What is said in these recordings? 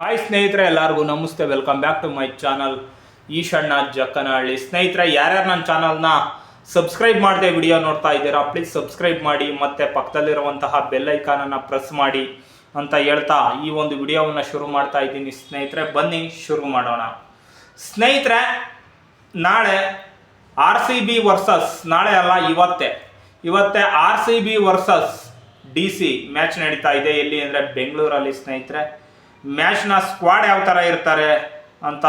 Hi ಸ್ನೇಹಿತರೆ, ಎಲ್ಲರಿಗೂ ನಮಸ್ತೆ. Welcome back to my channel Eshanna Jakkanahalli. ಸ್ನೇಹಿತರೆ, ಯಾರ್ಯಾರು ನನ್ನ ಚಾನಲ್ನ ಸಬ್ಸ್ಕ್ರೈಬ್ ಮಾಡದೆ ವಿಡಿಯೋ ನೋಡ್ತಾ ಇದ್ದೀರಾ ಪ್ಲೀಸ್ ಸಬ್ಸ್ಕ್ರೈಬ್ ಮಾಡಿ, ಮತ್ತೆ ಪಕ್ಕದಲ್ಲಿರುವಂತಹ ಬೆಲ್ಲೈಕಾನನ್ನು ಪ್ರೆಸ್ ಮಾಡಿ ಅಂತ ಹೇಳ್ತಾ ಈ ಒಂದು ವಿಡಿಯೋವನ್ನು ಶುರು ಮಾಡ್ತಾ ಇದ್ದೀನಿ ಸ್ನೇಹಿತರೆ. ಬನ್ನಿ, ಶುರು ಮಾಡೋಣ. ಸ್ನೇಹಿತರೆ, ನಾಳೆ ಆರ್ ಸಿ ಬಿ ವರ್ಸಸ್ ನಾಳೆ ಅಲ್ಲ, ಇವತ್ತೇ. ಇವತ್ತೇ R C B versus D C match ನಡೀತಾ ಇದೆ. ಎಲ್ಲಿ ಅಂದರೆ ಬೆಂಗಳೂರಲ್ಲಿ ಸ್ನೇಹಿತರೆ. ಮ್ಯಾಚ್ನ ಸ್ಕ್ವಾಡ್ ಯಾವ ಥರ ಇರ್ತಾರೆ ಅಂತ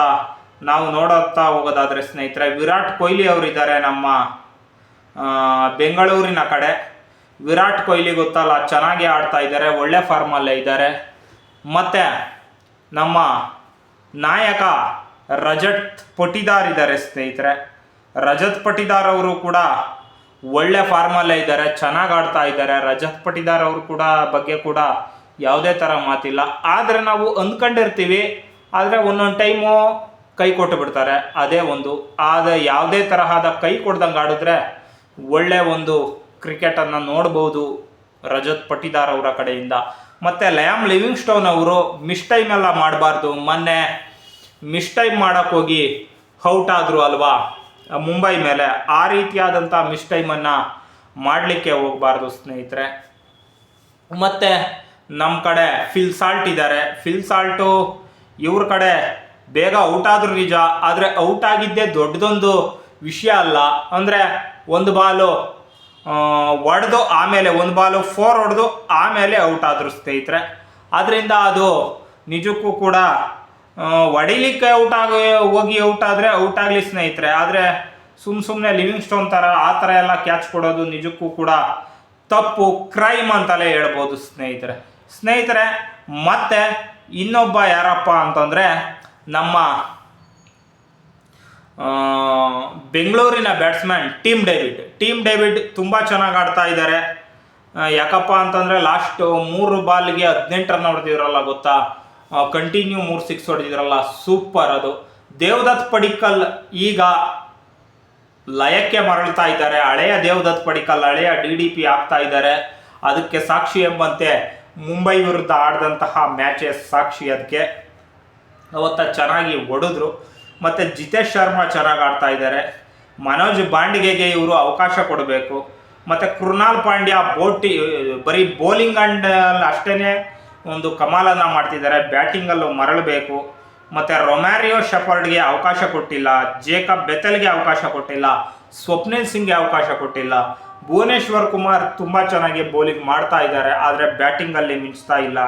ನಾವು ನೋಡುತ್ತಾ ಹೋಗೋದಾದ್ರೆ ಸ್ನೇಹಿತರೆ, ವಿರಾಟ್ ಕೊಹ್ಲಿ ಅವರಿದ್ದಾರೆ ನಮ್ಮ ಬೆಂಗಳೂರಿನ ಕಡೆ. ವಿರಾಟ್ ಕೊಹ್ಲಿ ಗೊತ್ತಲ್ಲ, ಚೆನ್ನಾಗಿ ಆಡ್ತಾ ಇದ್ದಾರೆ ಒಳ್ಳೆ ಫಾರ್ಮಲ್ಲೇ ಇದ್ದಾರೆ ಮತ್ತು ನಮ್ಮ ನಾಯಕ ರಜತ್ ಪಟಿದಾರ್ ಇದ್ದಾರೆ ಸ್ನೇಹಿತರೆ. ರಜತ್ ಪಟಿದಾರ್ ಅವರು ಕೂಡ ಒಳ್ಳೆ ಫಾರ್ಮಲ್ಲೇ ಇದ್ದಾರೆ ಚೆನ್ನಾಗಿ ಆಡ್ತಾ ಇದ್ದಾರೆ ರಜತ್ ಪಟಿದಾರ್ ಅವರು ಕೂಡ ಬಗ್ಗೆ ಕೂಡ ಯಾವುದೇ ಥರ ಮಾತಿಲ್ಲ. ಆದರೆ ನಾವು ಅಂದ್ಕೊಂಡಿರ್ತೀವಿ, ಆದರೆ ಒಂದೊಂದು ಟೈಮು ಕೈ ಕೊಟ್ಟು ಬಿಡ್ತಾರೆ. ಅದೇ ಒಂದು. ಆದರೆ ಯಾವುದೇ ತರಹದ ಕೈ ಕೊಡ್ದಂಗೆ ಆಡಿದ್ರೆ ಒಳ್ಳೆ ಒಂದು ಕ್ರಿಕೆಟನ್ನು ನೋಡ್ಬೋದು ರಜತ್ ಪಟಿದಾರ್ ಅವರ ಕಡೆಯಿಂದ. ಮತ್ತು ಲಯಾಮ್ ಲಿವಿಂಗ್ ಸ್ಟೋನ್ ಅವರು ಮಿಸ್ ಟೈಮ್ ಎಲ್ಲ ಮಾಡಬಾರ್ದು. ಮೊನ್ನೆ ಮಿಸ್ ಟೈಮ್ ಮಾಡೋಕ್ಕೋಗಿ ಔಟ್ ಆದರು ಅಲ್ವಾ? ಮುಂಬೈ ಮೇಲೆ ಆ ರೀತಿಯಾದಂಥ ಮಿಸ್ ಟೈಮನ್ನು ಮಾಡಲಿಕ್ಕೆ ಹೋಗಬಾರ್ದು ಸ್ನೇಹಿತರೆ. ಮತ್ತು ನಮ್ಮ ಕಡೆ ಫಿಲ್ ಸಾಲ್ಟ್ ಇದ್ದಾರೆ ಫಿಲ್ ಸಾಲ್ಟು ಇವ್ರ ಕಡೆ ಬೇಗ ಔಟ್ ಆದ್ರು ನಿಜ, ಆದರೆ ಔಟ್ ಆಗಿದ್ದೇ ದೊಡ್ಡದೊಂದು ವಿಷಯ ಅಲ್ಲ. ಅಂದರೆ ಒಂದು ಬಾಲು ಹೊಡೆದು ಆಮೇಲೆ ಒಂದು ಬಾಲು ಫೋರ್ ಹೊಡೆದು ಆಮೇಲೆ ಔಟ್ ಆದರು ಸ್ನೇಹಿತರೆ. ಅದರಿಂದ ಅದು ನಿಜಕ್ಕೂ ಕೂಡ ಹೊಡಿಲಿಕ್ಕೆ ಔಟ್ ಆಗಿ, ಹೋಗಿ ಔಟ್ ಆದರೆ ಔಟ್ ಆಗಲಿ ಸ್ನೇಹಿತರೆ. ಆದರೆ ಸುಮ್ಮ ಸುಮ್ಮನೆ ಲಿವಿಂಗ್ ಸ್ಟೋನ್ ಥರ ಆ ಥರ ಎಲ್ಲ ಕ್ಯಾಚ್ ಕೊಡೋದು ನಿಜಕ್ಕೂ ಕೂಡ ತಪ್ಪು ಕ್ರೈಮ್ ಅಂತಲೇ ಹೇಳ್ಬೋದು ಸ್ನೇಹಿತರೆ. ಸ್ನೇಹಿತರೆ, ಮತ್ತೆ ಇನ್ನೊಬ್ಬ ಯಾರಪ್ಪ ಅಂತಂದರೆ ನಮ್ಮ ಬೆಂಗಳೂರಿನ batsman Tim David Tim David ತುಂಬ ಚೆನ್ನಾಗಿ ಆಡ್ತಾ ಇದ್ದಾರೆ. ಯಾಕಪ್ಪ ಅಂತಂದರೆ ಲಾಸ್ಟ್ ಮೂರು ಬಾಲ್ಗೆ ಹದಿನೆಂಟು ರನ್ ಹೊಡೆದಿದ್ರಲ್ಲ ಗೊತ್ತಾ? ಕಂಟಿನ್ಯೂ ಮೂರು ಸಿಕ್ಸ್ ಹೊಡೆದಿದ್ರಲ್ಲ ಸೂಪರ್ ಅದು. ದೇವದತ್ ಪಡಿಕಲ್ ಈಗ ಲಯಕ್ಕೆ ಮರಳ್ತಾ ಇದ್ದಾರೆ. ಹಳೆಯ ದೇವದತ್ ಪಡಿಕಲ್, ಹಳೆಯ ಡಿ ಡಿ ಪಿ ಆಗ್ತಾ ಇದ್ದಾರೆ. ಅದಕ್ಕೆ ಸಾಕ್ಷಿ ಎಂಬಂತೆ ಮುಂಬೈ ವಿರುದ್ಧ ಆಡಿದಂತಹ ಮ್ಯಾಚಸ್ ಸಾಕ್ಷಿ ಅದಕ್ಕೆ ಅವತ್ತ ಚೆನ್ನಾಗಿ ಒಡೆದ್ರು. ಮತ್ತು ಜಿತೇಶ್ ಶರ್ಮಾ ಚೆನ್ನಾಗಿ ಆಡ್ತಾ ಇದ್ದಾರೆ ಮನೋಜ್ ಬಾಂಡಿಗೆಗೆ ಇವರು ಅವಕಾಶ ಕೊಡಬೇಕು. ಮತ್ತು ಕೃಣಾಲ್ ಪಾಂಡ್ಯ ಬೋಟಿ, ಬರೀ ಬೌಲಿಂಗ್ ಅಂಡ್ ಅಷ್ಟೇ ಒಂದು ಕಮಾಲನ್ನು ಮಾಡ್ತಿದ್ದಾರೆ ಬ್ಯಾಟಿಂಗಲ್ಲೂ ಮರಳಬೇಕು. ಮತ್ತು ರೊಮ್ಯಾರಿಯೋ ಶೆಪರ್ಡ್ಗೆ ಅವಕಾಶ ಕೊಟ್ಟಿಲ್ಲ. ಜೇಕಬ್ ಬೆತಲ್ಗೆ ಅವಕಾಶ ಕೊಟ್ಟಿಲ್ಲ. ಸ್ವಪ್ನಿಲ್ ಸಿಂಗ್ಗೆ ಅವಕಾಶ ಕೊಟ್ಟಿಲ್ಲ. ಭುವನೇಶ್ವರ್ ಕುಮಾರ್ ತುಂಬ ಚೆನ್ನಾಗಿ ಬೌಲಿಂಗ್ ಮಾಡ್ತಾ ಇದ್ದಾರೆ, ಆದರೆ ಬ್ಯಾಟಿಂಗಲ್ಲಿ ಮಿಂಚ್ತಾ ಇಲ್ಲ.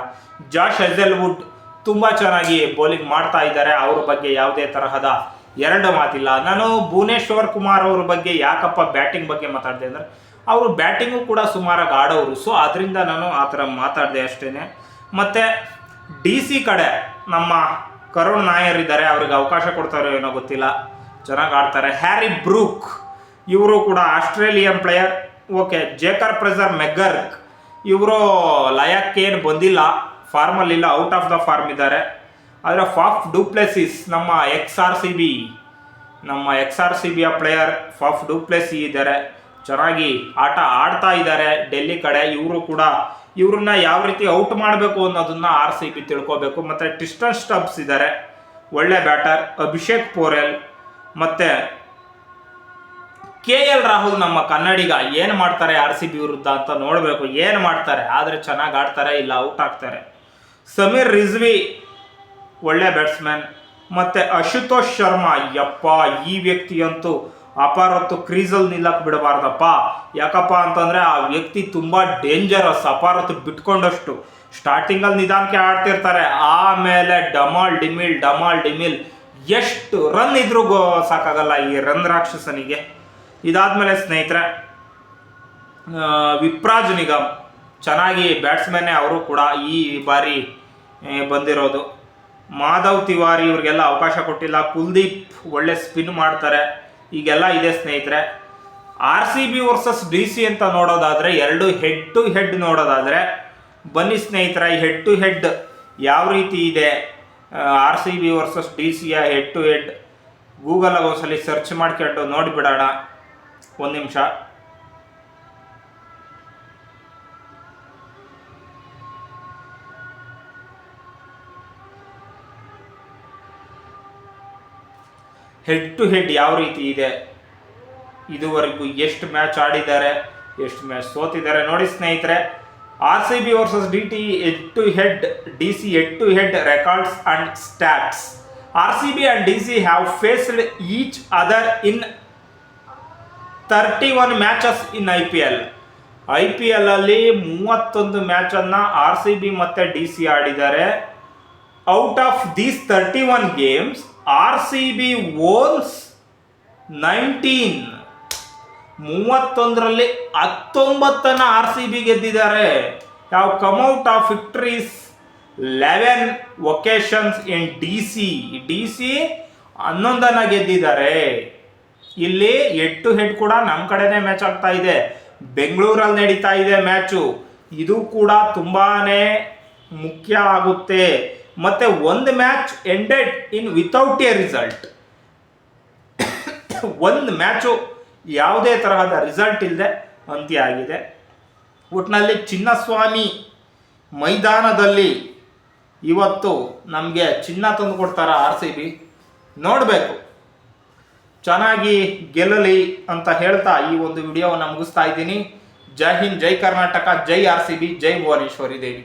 ಜಾಶ್ ಹೆಜಲ್ವುಡ್ ತುಂಬ ಚೆನ್ನಾಗಿ ಬೌಲಿಂಗ್ ಮಾಡ್ತಾ ಇದ್ದಾರೆ, ಅವ್ರ ಬಗ್ಗೆ ಯಾವುದೇ ತರಹದ ಎರಡು ಮಾತಿಲ್ಲ. ನಾನು ಭುವನೇಶ್ವರ್ ಕುಮಾರ್ ಅವ್ರ ಬಗ್ಗೆ ಯಾಕಪ್ಪ ಬ್ಯಾಟಿಂಗ್ ಬಗ್ಗೆ ಮಾತಾಡಿದೆ ಅಂದರೆ, ಅವರು ಬ್ಯಾಟಿಂಗು ಕೂಡ ಸುಮಾರಾಗಿ ಆಡೋರು ಸೊ ಅದರಿಂದ ನಾನು ಆ ಥರ ಮಾತಾಡಿದೆ ಅಷ್ಟೇ ಮತ್ತು ಡಿ ಸಿ ಕಡೆ ನಮ್ಮ ಕರುಣ್ ನಾಯರ್ ಇದ್ದಾರೆ, ಅವ್ರಿಗೆ ಅವಕಾಶ ಕೊಡ್ತಾರೋ ಏನೋ ಗೊತ್ತಿಲ್ಲ. ಚೆನ್ನಾಗಿ ಆಡ್ತಾರೆ. ಹ್ಯಾರಿ ಬ್ರೂಕ್ ಇವರು ಕೂಡ Australian player okay, Jake Fraser McGurk ಇವರು ಲಯಕ್ಕೇನು ಬಂದಿಲ್ಲ ಫಾರ್ಮಲ್ಲಿಲ್ಲ ಔಟ್ ಆಫ್ ದ ಫಾರ್ಮ್ ಇದ್ದಾರೆ. ಆದರೆ ಫಾಫ್ ಡೂಪ್ಲೆಸಿಸ್, ನಮ್ಮ ಎಕ್ಸ್ ಆರ್ ಸಿ ಬಿ, ನಮ್ಮ ಎಕ್ಸ್ ಆರ್ ಸಿ ಬಿಯ ಪ್ಲೇಯರ್ ಫಾಫ್ ಡೂಪ್ಲೆಸಿ ಇದ್ದಾರೆ. ಚೆನ್ನಾಗಿ ಆಟ ಆಡ್ತಾ ಇದ್ದಾರೆ ಡೆಲ್ಲಿ ಕಡೆ, ಇವರು ಕೂಡ. ಇವ್ರನ್ನ ಯಾವ ರೀತಿ ಔಟ್ ಮಾಡಬೇಕು ಅನ್ನೋದನ್ನ ಆರ್ ಸಿ ಬಿ ತಿಳ್ಕೋಬೇಕು. ಮತ್ತು ಟಿಸ್ಟನ್ ಸ್ಟಬ್ಸ್ ಇದ್ದಾರೆ, ಒಳ್ಳೆ ಬ್ಯಾಟರ್, ಅಭಿಷೇಕ್ ಪೋರೆಲ್, ಮತ್ತು ಕೆ ಎಲ್ ರಾಹುಲ್ ನಮ್ಮ ಕನ್ನಡಿಗ ಏನು ಮಾಡ್ತಾರೆ ಆರ್ ಸಿ ಬಿ ವಿರುದ್ಧ ಅಂತ ನೋಡಬೇಕು. ಏನು ಮಾಡ್ತಾರೆ? ಆದರೆ ಚೆನ್ನಾಗಿ ಆಡ್ತಾರೆ, ಇಲ್ಲ ಔಟ್ ಆಗ್ತಾರೆ. ಸಮೀರ್ ರಿಜ್ವಿ ಒಳ್ಳೆ ಬ್ಯಾಟ್ಸ್ಮನ್ ಮತ್ತು ಅಶುತೋಷ್ ಶರ್ಮಾ, ಯಪ್ಪ, ಈ ವ್ಯಕ್ತಿಯಂತೂ ಅಪಾರತ್ತು ಕ್ರೀಸಲ್ಲಿ ನಿಲ್ಲಕ್ಕೆ ಬಿಡಬಾರ್ದಪ್ಪ. ಯಾಕಪ್ಪ ಅಂತಂದರೆ ಆ ವ್ಯಕ್ತಿ ತುಂಬ ಡೇಂಜರಸ್ ಅಪಾರತ್ತು ಬಿಟ್ಕೊಂಡಷ್ಟು ಸ್ಟಾರ್ಟಿಂಗಲ್ಲಿ ನಿಧಾನಕ್ಕೆ ಆಡ್ತಿರ್ತಾರೆ. ಆಮೇಲೆ ಡಮಾಲ್ ಡಿಮಿಲ್ ಡಮಾಲ್ ಡಿಮಿಲ್, ಎಷ್ಟು ರನ್ ಇದ್ರೂ ಸಾಕಾಗಲ್ಲ ಈ ರನ್ ರಾಕ್ಷಸನಿಗೆ. ಇದಾದ್ಮೇಲೆ ಸ್ನೇಹಿತರೆ ಆ, ವಿಪ್ರಾಜ್ ನಿಗಮ್ ಚೆನ್ನಾಗಿ ಬ್ಯಾಟ್ಸ್ಮನ್ನೇ ಅವರು ಕೂಡ ಈ ಬಾರಿ ಬಂದಿರೋದು. ಮಾಧವ್ ತಿವಾರಿ ಇವ್ರಿಗೆಲ್ಲ ಅವಕಾಶ ಕೊಟ್ಟಿಲ್ಲ. ಕುಲ್ದೀಪ್ ಒಳ್ಳೆ ಸ್ಪಿನ್ ಮಾಡ್ತಾರೆ. ಈಗೆಲ್ಲ ಇದೆ ಸ್ನೇಹಿತರೆ. R C B versus D C ಅಂತ ನೋಡೋದಾದರೆ ಎರಡು ಹೆಡ್ ಟು ಹೆಡ್ ನೋಡೋದಾದರೆ ಬನ್ನಿ ಸ್ನೇಹಿತರೆ ಹೆಡ್ ಟು ಹೆಡ್ ಯಾವ ರೀತಿ ಇದೆ? R C B versus D ಸಿಯ ಹೆಡ್ ಟು ಹೆಡ್ ಗೂಗಲಾಗ ಒಂದ್ಸಲಿ ಸರ್ಚ್ ಮಾಡ್ಕೊಂಡು ನೋಡಿಬಿಡೋಣ. ಒಂದು ನಿಮಿಷ. ಹೆಡ್ ಟು ಹೆಡ್ ಯಾವ ರೀತಿ ಇದೆ? ಇದುವರೆಗೂ ಎಷ್ಟು ಮ್ಯಾಚ್ ಆಡಿದ್ದಾರೆ, ಎಷ್ಟು ಮ್ಯಾಚ್ ಸೋತಿದ್ದಾರೆ ನೋಡಿ ಸ್ನೇಹಿತರೆ. R C B versus D T head to head D C head to head records and stats R C B and D C have faced each other in thirty one matches in I P L I P L ಅಲ್ಲಿ ಮೂವತ್ತೊಂದು ಮ್ಯಾಚನ್ನು R C B ಮತ್ತು D C ಆಡಿದ್ದಾರೆ. Out of these thirty one games R C B owns nineteen ಮೂವತ್ತೊಂದರಲ್ಲಿ ಹತ್ತೊಂಬತ್ತನ್ನು R C B ಗೆದ್ದಿದ್ದಾರೆ. ಯಾವ come out of victories eleven occasions in D C D C ಹನ್ನೊಂದನ್ನು ಗೆದ್ದಿದ್ದಾರೆ. ಇಲ್ಲಿ ಹೆಡ್ ಟು ಹೆಡ್ ಕೂಡ ನಮ್ಮ ಕಡೆನೇ ಮ್ಯಾಚ್ ಆಗ್ತಾ ಇದೆ. ಬೆಂಗಳೂರಲ್ಲಿ ನಡೀತಾ ಇದೆ ಮ್ಯಾಚು ಇದು ಕೂಡ ತುಂಬಾನೇ ಮುಖ್ಯ ಆಗುತ್ತೆ. ಮತ್ತೆ ಒಂದು match ended in without a result ಒಂದು ಮ್ಯಾಚು ಯಾವುದೇ ತರಹದ ರಿಸಲ್ಟ್ ಇಲ್ಲದೆ ಅಂತ್ಯ ಆಗಿದೆ. ಒಟ್ಟಿನಲ್ಲಿ ಚಿನ್ನಸ್ವಾಮಿ ಮೈದಾನದಲ್ಲಿ ಇವತ್ತು ನಮಗೆ ಚಿನ್ನ ತಂದು ಕೊಡ್ತಾರ ಆರ್ ಸಿ ಬಿ ನೋಡಬೇಕು. ಚೆನ್ನಾಗಿ ಗೆಲ್ಲಲಿ ಅಂತ ಹೇಳ್ತಾ ಈ ಒಂದು ವಿಡಿಯೋವನ್ನು ಮುಗಿಸ್ತಾ ಇದ್ದೀನಿ. ಜೈ ಹಿಂದ್, ಜೈ ಕರ್ನಾಟಕ, ಜೈ ಆರ್ ಸಿ ಬಿ, ಜೈ ಭುವನೇಶ್ವರಿ ದೇವಿ.